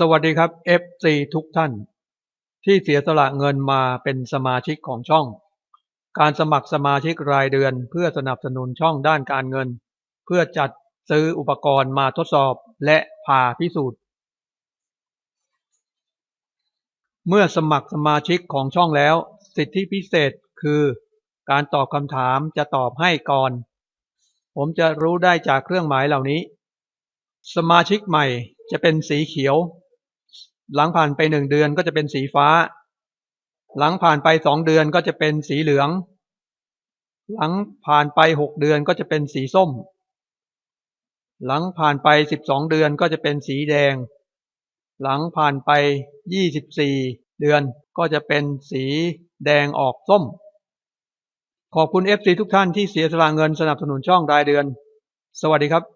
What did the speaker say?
สวัสดีครับ FC ทุกท่าน ที่เสียสละเงินมาเป็นสมาชิกของช่อง การสมัครสมาชิกรายเดือนเพื่อสนับสนุนช่องด้านการเงิน เพื่อจัดซื้ออุปกรณ์มาทดสอบและผ่าพิสูจน์ เมื่อสมัครสมาชิกของช่องแล้ว สิทธิพิเศษคือ การตอบคำถามจะตอบให้ก่อน ผมจะรู้ได้จากเครื่องหมายเหล่านี้ สมาชิกใหม่จะเป็นสีเขียว หลังผ่านไปหนึ่งเดือนก็จะเป็นสีฟ้า หลังผ่านไปสองเดือนก็จะเป็นสีเหลือง หลังผ่านไปหกเดือนก็จะเป็นสีส้ม หลังผ่านไปสิบสองเดือนก็จะเป็นสีแดง หลังผ่านไปยี่สิบสี่เดือนก็จะเป็นสีแดงออกส้ม ขอบคุณ FC ทุกท่านที่เสียสละเงินสนับสนุนช่องรายเดือน สวัสดีครับ